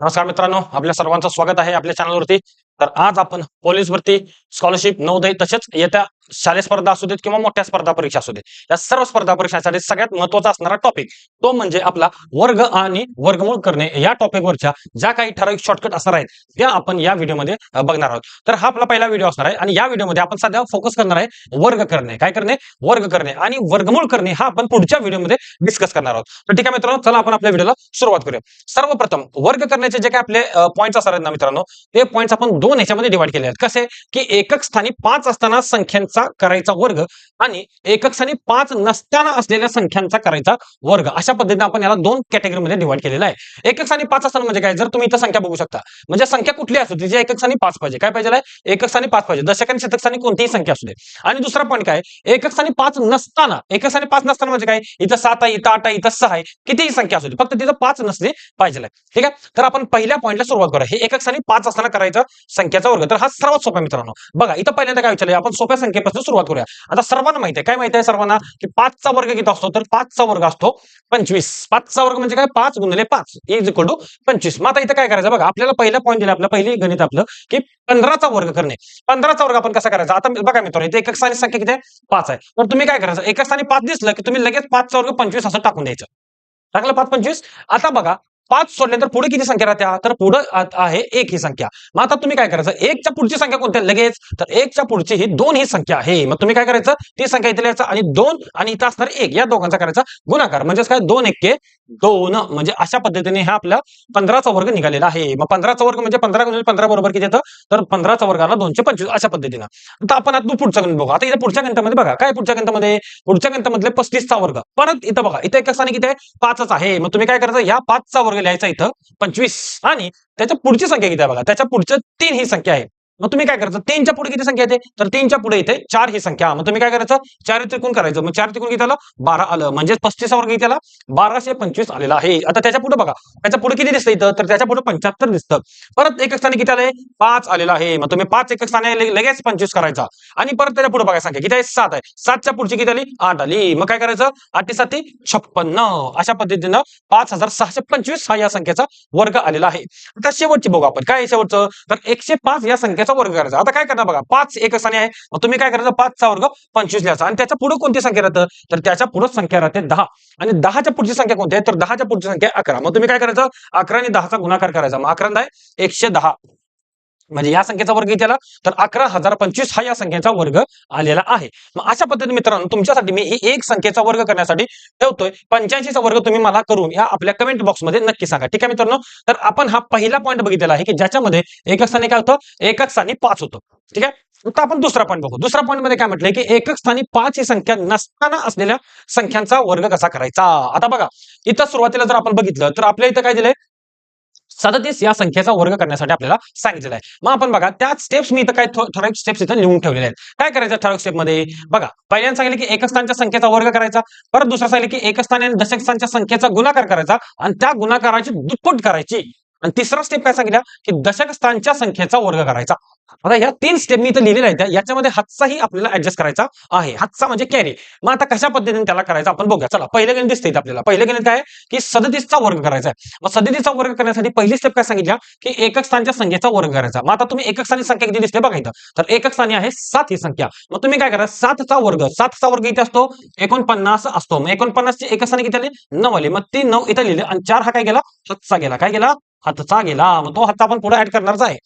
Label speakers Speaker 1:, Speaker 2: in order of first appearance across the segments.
Speaker 1: नमस्कार मित्रांनो आपल्या सर्वांचं स्वागत आहे आपल्या चॅनलवरती तर आज आपण पोलीस भरती स्कॉलरशिप नवोदय तसेच येत्या शालेय स्पर्धा असू देत किंवा मोठ्या स्पर्धा परीक्षा असू देत या सर्व स्पर्धा परीक्षांसाठी सगळ्यात महत्त्वाचा असणारा टॉपिक तो म्हणजे आपला वर्ग आणि वर्गमूळ करणे. या टॉपिकवरच्या ज्या काही ठराविक शॉर्टकट असणार आहेत त्या आपण या व्हिडिओमध्ये बघणार आहोत. तर हा आपला पहिला व्हिडिओ असणार आहे आणि या व्हिडिओमध्ये आपण सध्या फोकस करणार आहे वर्ग करणे. काय करणे? वर्ग करणे आणि वर्गमूळ करणे हा आपण पुढच्या व्हिडिओमध्ये डिस्कस करणार आहोत. तर ठीक आहे मित्रांनो चला आपण आपल्या व्हिडिओला सुरुवात करूया. सर्वप्रथम वर्ग करण्याचे जे काही आपले पॉईंट्स असणार आहेत ना मित्रांनो ते पॉईंट्स आपण दोन ह्याच्यामध्ये डिवाइड केले आहेत. कसे? की एकक स्थानी पाच असताना संख्यांचा करायचा वर्ग आणि एकक स्थानी पाच नसताना असलेल्या संख्यांचा करायचा वर्ग. अशा पद्धतीने आपण याला दोन कॅटेगरीमध्ये डिवाइड केलेला आहे. एकक स्थानी पाच असताना म्हणजे काय? जर तुम्ही इथं संख्या बघू शकता. म्हणजे संख्या कुठली असू तिची एकक स्थानी पाच पाहिजे. काय पाहिजे एकक स्थानी पाच पाहिजे. दशक आणि शतक स्थानी कोणतीही संख्या असू दे. आणि दुसरा पॉईंट काय? एकक स्थानी पाच नसताना एकक स्थानी पाच नसताना म्हणजे काय? इथं सात आहे इथं आठ आहे इथं सहा आहे. कितीही संख्या असू दे. फक्त तिथं पाच नसली पाहिजे ठीक आहे? तर आपण पहिल्या पॉईंटला सुरुवात करूया. हे एकक स्थानी पाच असताना करायचं संख्याचा वर्ग. तर हा सर्वात सोपा मित्रांनो. बघा इथं पहिल्यांदा काय विचारलं? आपण सोप्या संख्येपासून सुरुवात करूया. आता सर्वांना माहिती आहे. काय माहिती आहे सर्वांना? की पाचचा वर्ग किती असतो? तर पाचचा वर्ग असतो पंचवीस. पाचचा वर्ग म्हणजे काय? पाच गुणले पाच. इज इक्वल टू पंचवीस. मग आता इथं काय करायचं? बघा आपल्याला पहिला पॉईंट दिला आपलं पहिली गणित आपलं की पंधराचा वर्ग करणे. पंधराचा वर्ग आपण कसा करायचा? आता बघा मित्रांनो इथे एकक स्थानी संख्या किती आहे? पाच आहे. तर तुम्ही काय करायचं? एकक स्थानी पाच दिसलं की तुम्ही लगेच पाचचा वर्ग पंचवीस असं टाकून द्यायचं. टाकलं पाच पंचवीस. आता बघा पाच सोडल्यानंतर पुढे किती संख्या राहत्या? तर पुढे आहे एक ही संख्या. मग आता तुम्ही काय करायचं? एकच्या पुढची संख्या कोणत्या लगेच. तर एकच्या पुढची ही दोन ही संख्या आहे. मग तुम्ही काय करायचं? ती संख्या इथे लिहायचं आणि दोन आणि इथं असणार एक. या दोघांचा करायचा गुणाकार. म्हणजेच काय? दोन एक दोन म्हणजे अशा पद्धतीने हा आपला पंधराचा वर्ग निघालेला आहे. मग पंधराचा वर्ग म्हणजे पंधरा पंधरा बरोबर किती येतं? तर पंधराचा वर्गाला दोनशे पंचवीस अशा पद्धतीनं. आता आपण आता पुढचा गणित बघू. आता इथे पुढच्या गणितामध्ये बघा. काय पुढच्या गणितामध्ये? पुढच्या गणितामधले पस्तीसचा वर्ग. परत इथं बघा. इथं एका स्थानी किती आहे पाचच आहे. मग तुम्ही काय करायचं? या पाचचा वर्ग लिहायचा इथं पंचवीस. आणि त्याच्या पुढची संख्या किती आहे बघा? त्याच्या पुढच्या तीन ही संख्या आहे. मग तुम्ही काय करायचं? तीनच्या पुढे किती संख्या येते? तर तीनच्या पुढे येते चार ही संख्या. मग तुम्ही काय करायचं? चार त्रिकोण करायचं. मग चार त्रिकोण किती आलं बारा आलं. म्हणजे पस्तीस वर्ग किती आला बाराशे पंचवीस आलेला आहे. आता त्याच्या पुढे बघा. त्याच्या पुढे किती दिसतं इथं? तर त्याच्या पुढे पंच्याहत्तर दिसतं. परत एकक स्थानी किती आलंय पाच आलेला आहे. मग तुम्ही पाच एकक स्थानी लगेच पंचवीस करायचा. आणि परत त्याच्या पुढे बघा संख्या. किती आहे? सात आहे. सातच्या पुढची किती आली? आठ आली. मग काय करायचं? आठी साती छप्पन्न. अशा पद्धतीनं पाच हजार सहाशे पंचवीस हा या संख्येचा वर्ग आलेला आहे. आता शेवटची बघू आपण. काय शेवटचं? तर एकशे पाच या याचा वर्ग करायचा. आता काय करणार बघा पाच एक स्थानी आहे. मग तुम्ही काय करायचं? पाचचा वर्ग पंचवीस लिहायचा. आणि त्याच्या पुढे कोणती संख्या राहतं? तर त्याच्या पुढे संख्या राहते दहा. आणि दहाच्या पुढची संख्या कोणती आहे? तर दहाच्या पुढची संख्या अकरा. मग तुम्ही काय करायचं? अकरा आणि दहाचा गुणाकार करायचा. मग अकरा दहा आहे एकशे दहा. म्हणजे या संख्येचा वर्ग किती आला तर अकरा हजार पंचवीस हा या संख्येचा वर्ग आलेला आहे. मग अशा पद्धतीने मित्रांनो तुमच्यासाठी मी ही एक संख्येचा वर्ग करण्यासाठी ठेवतोय. पंच्याऐंशीचा वर्ग तुम्ही मला करून या आपल्या कमेंट बॉक्समध्ये नक्की सांगा. ठीक आहे मित्रांनो? तर आपण हा पहिला पॉईंट बघितलेला आहे की ज्याच्यामध्ये एकक स्थानी काय होतं? एकक स्थानी पाच होतं. ठीक आहे? आता आपण दुसरा पॉईंट बघू. दुसरा पॉईंटमध्ये काय म्हटलंय की एकक स्थानी पाच ही संख्या नसताना असलेल्या संख्यांचा वर्ग कसा करायचा? आता बघा इथं सुरुवातीला जर आपण बघितलं तर आपल्या इथं काय दिलंय? सदतीस या संख्येचा वर्ग करण्यासाठी आपल्याला सांगितलेला आहे. मग आपण बघा त्याच स्टेप्स मी इथं काय ठराविक स्टेप्स इथं लिहून ठेवलेले आहेत. काय करायचं ठराविक स्टेपमध्ये बघा पहिल्यांदा सांगितलं की एकस्थानच्या संख्येचा वर्ग करायचा परत दुसरं सांगितलं की एकस्थान आणि दशक स्थानच्या संख्येचा गुणाकार करायचा आणि त्या गुणाकाराची दुप्पट करायची. आणि तिसरा स्टेप काय सांगितला? की दशक स्थानच्या संख्येचा वर्ग करायचा. आता या तीन स्टेप मी इथं लिहिलेल्या आहेत त्या. याच्यामध्ये हातचाही आपल्याला ऍडजस्ट करायचा आहे. हातचा म्हणजे कॅरी मग आता कशा पद्धतीने त्याला करायचा? आपण बघूया. चला पहिलं गणित दिसते आपल्याला. पहिलं गणित काय? आहे? की सदतीसचा वर्ग करायचा आहे. मग सदतीसचा वर्ग करण्यासाठी पहिली स्टेप काय सांगितल्या की एकक स्थानच्या संख्येचा वर्ग करायचा. मग आता तुम्ही एकक स्थानी संख्या किती दिसते? बघायचं तर एकक स्थानी आहे सात ही संख्या. मग तुम्ही काय करा? सातचा वर्ग. सातचा वर्ग इथे असतो? एकोणपन्नास असतो. मग एकोणपन्नासची एकक स्थानी किती आली? नऊ आली. मग ती नऊ इथं लिहिले. आणि चार हा काय गेला हातचा गेला काय गेला हातचा गेला मग तो हातचा आपण पुढे ऍड करणारच आहे.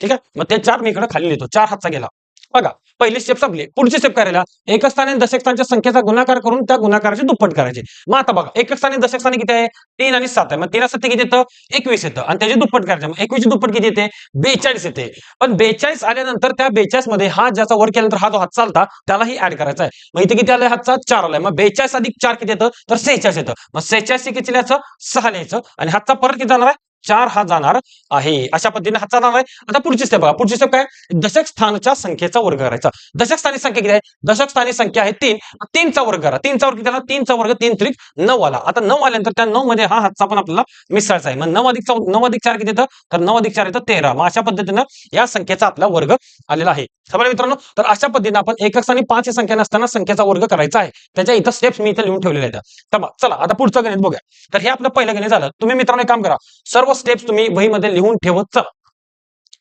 Speaker 1: ठीक आहे? मग ते चार मी इकडे खाली लिहितो. चार हातचा गेला. बघा पहिली स्टेप संपली. पुढची स्टेप करायला. एकच स्थानी आणि दशक स्थानच्या संख्येचा गुणाकार करून त्या गुणाकाराची दुप्पट करायची. मग आता बघा एकच स्थानी दशक स्थानी किती आहे? तीन आणि सात आहे. मग तेरा सत्य किती येतं? एकवीस येतं. आणि त्याची दुप्पट करायचं. मग एकवीसची दुप्पट किती येते? बेचाळीस येते. पण बेचाळीस आल्यानंतर त्या बेचाळीसमध्ये हा ज्याचा वर केल्यानंतर हा जो हात चालता त्यालाही ऍड करायचा आहे. मग इथे किती आलाय? हातचा चार आलाय. मग बेचाळीस अधिक चार किती येतं? तर सेहेचाळीस येतं. मग सेहेचाळीस किती लिहायचं? सहा लिहायचं. आणि हातचा परत किती जाणार आहे? चार हा जाणार आहे. अशा पद्धतीने हा जाणार आहे. आता पुढची स्टेप बघा. पुढची स्टेप काय? दशक स्थानच्या संख्येचा वर्ग करायचा. दशक स्थानी संख्या किती आहे? दशक स्थानी संख्या आहे तीन. तीनचा वर्ग करा. तीनचा वर्ग किती तीनचा वर्ग तीन त्रिक नऊ आला. आता नऊ आल्यानंतर त्या नऊ मध्ये हा हातचा पण आपल्याला मिसळायचा आहे. मग नऊ अधिक नऊ अधिक चार किती येतं? तर नऊ अधिक चार येतं तेरा. मग अशा पद्धतीनं या संख्येचा आपला वर्ग आलेला आहे. समजा मित्रांनो तर अशा पद्धतीने आपण एकक आणि पाच या संख्या नसताना संख्येचा वर्ग करायचा आहे. त्याच्या इथं स्टेप्स मी इथे लिहून ठेवलेले आहेत. तर चला आता पुढचं गणित बघूया. तर हे आपलं पहिलं गणित झालं. तुम्ही मित्रांनो काम करा. सर्व स्टेप्स तुम्ही वहीमध्ये लिहून ठेवत चला.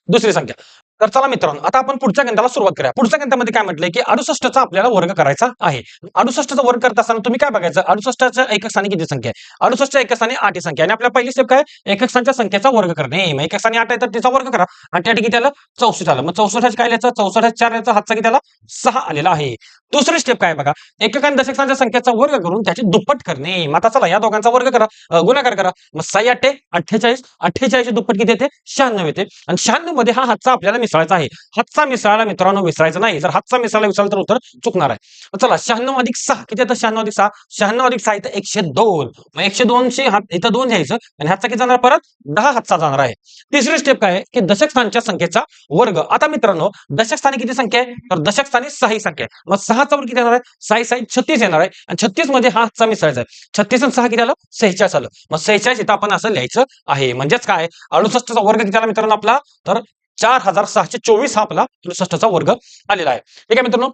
Speaker 1: दुसरी संख्या. तर चला मित्रांनो आता आपण पुढच्या गणिताला सुरुवात करूया. पुढच्या गणितामध्ये काय म्हटलंय की अडुसष्टचा आपल्याला वर्ग करायचा आहे. अडुसष्टचा वर्ग करत असताना तुम्ही काय बघायचं? अडुसष्टच्या एकक स्थानी किती संख्या आहे? अडुसष्टच्या एकक स्थानी आठ ही संख्या. आणि आपल्या पहिली स्टेप काय एकक स्थानच्या संख्येचा वर्ग करणे. मग एकक स्थानी आठ आहे तर तिचा वर्ग करा. आणि त्या ठिकाणी त्याला चौसष्ट आलं. मग चौसष्ट काय लिहायचं? चौसष्ट चार लिहायचं. हातचा की त्याला सहा आलेला आहे. दुसरी स्टेप काय बघा? एकक आणि दशक स्थानच्या संख्येचा वर्ग करून त्याची दुप्पट करणे. मग आता चला या दोघांचा वर्ग करा. गुणाकार करा. मग साई अठ्ठे अठ्ठेचाळीस. अठ्ठेचाळीस दुप्पट किती येते? शहाण्णव येते. आणि शहाण्णवमध्ये हा हातचा आपल्याला मिसळायचा आहे. हातचा मिसळायला मित्रांनो विसरायचा नाही. जर हातचा मिसळायला विसरला तर उत्तर चुकणार आहे. चला शहाण्णव अधिक सहा. किती येतं? शहाण्णव अधिक सहा. शहाण्णव अधिक सहा इथं एकशे दोन. मग एकशे दोनशे हात इथं दोन घ्यायचं. आणि हातचा किती जाणार? परत दहा हातचा जाणार आहे. तिसरी स्टेप काय आहे? की दशक स्थानच्या संख्येचा वर्ग. आता मित्रांनो दशक स्थानी किती संख्या आहे? तर दशक स्थानी सहा संख्या आहे. मग सहाचा वर्ग किती येणार आहे? साई साई छत्तीस येणार आहे. आणि छत्तीसमध्ये हा हातचा मिसळायचा आहे. छत्तीस आणि सहा किती आलं? सेहेचाळीस आलं. मग सेहेचाळीस इथं आपण असं लिहायचं आहे. म्हणजेच काय? अडुसष्टचा वर्ग किती आला मित्रांनो आपला? तर चार हजार सहाशे चोवीस हा आपला अडुसष्टचा वर्ग आलेला आहे. ठीक आहे मित्रांनो?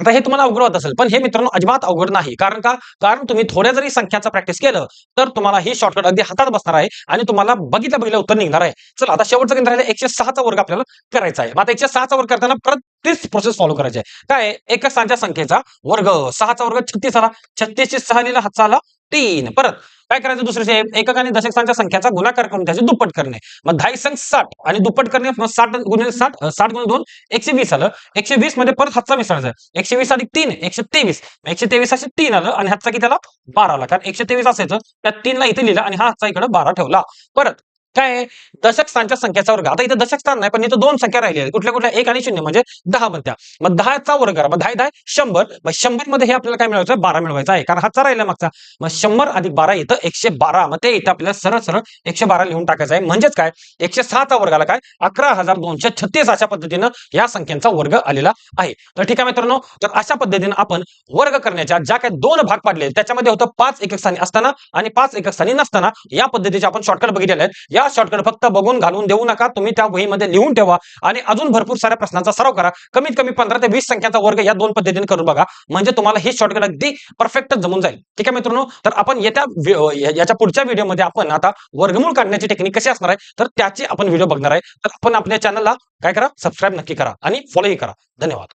Speaker 1: आता हे तुम्हाला अवघड होत असेल पण हे मित्रांनो अजिबात अवघड नाही. कारण का? कारण तुम्ही थोड्या जरी संख्याचा प्रॅक्टिस केलं तर तुम्हाला हे शॉर्टकट अगदी हातात बसणार आहे आणि तुम्हाला बघितलं बघितलं उत्तर निघणार आहे. चला आता शेवटचं केंद्र राहिलं एकशे सहाचा वर्ग आपल्याला करायचा आहे. मग आता एकशे सहाचा वर्ग करताना परत तीच प्रोसेस फॉलो करायची आहे. काय? आहे? एका स्थानच्या संख्येचा वर्ग. सहाचा वर्ग छत्तीस आला. छत्तीसशे सहा लिहिला हातचा आला तीन. परत काय करायचं दुसरे step? एकक आणि दशक स्थानच्या संख्याचा गुणाकार करून त्याची दुप्पट करणे. मग दहा संख साठ आणि दुप्पट करणे मग साठ गुणिले साठ साठ गुण दोन एकशे वीस आलं. एकशे वीसमध्ये परत हातचा मिसळायचा एकशे वीस अधिक तीन एकशे तेवीस. एकशे तेवीस असे तीन आलं आणि हातचा किती आला? बारा आला. कारण एकशे तेवीस असायचं त्या तीनला इथे लिहिलं आणि हा हातचा इकडे बारा ठेवला. परत काय आहे? दशक स्थानच्या संख्याचा वर्ग. आता इथं दशक स्थान नाही पण इथं दोन संख्या राहिली कुठल्या कुठल्या? एक आणि शून्य म्हणजे दहा बनत्या मग दहाचा वर्ग करा मग दहा दहा शंभर. मग शंभरमध्ये हे आपल्याला काय मिळवायचं? बारा मिळवायचं आहे. कारण हाचा राहिला मागचा. मग शंभर अधिक बारा इथं एकशे बारा. मग ते इथं आपल्याला सरळ सरळ एकशे बारा लिहून टाकायचं आहे. म्हणजेच काय? एकशे सहाचा वर्गाला काय? अकरा हजार दोनशे छत्तीस अशा पद्धतीनं या संख्यांचा वर्ग आलेला आहे. तर ठीक आहे मित्रांनो तर अशा पद्धतीनं आपण वर्ग करण्याच्या ज्या काही दोन भाग पाडले त्याच्यामध्ये होतं पाच एकक स्थानी असताना आणि पाच एकक स्थानी नसताना या पद्धतीचे आपण शॉर्टकट बघितलेले आहेत. या शॉर्टकट फक्त बघून घालून देऊ नका. तुम्ही त्या वहीमध्ये लिहून ठेवा आणि अजून भरपूर साऱ्या प्रश्नांचा सराव करा. कमीत कमी पंधरा ते वीस संख्यांचा वर्ग या दोन पद्धतीने करून बघा. म्हणजे तुम्हाला हे शॉर्टकट अगदी परफेक्ट जमून जाईल. ठीक आहे मित्रांनो? तर आपण येत्या याच्या पुढच्या व्हिडिओमध्ये आपण आता वर्गमूळ काढण्याची टेक्निक कशी असणार आहे तर त्याची आपण व्हिडिओ बघणार आहे. तर आपण आपल्या चॅनलला काय करा? सबस्क्राईब नक्की करा आणि फॉलोही करा. धन्यवाद.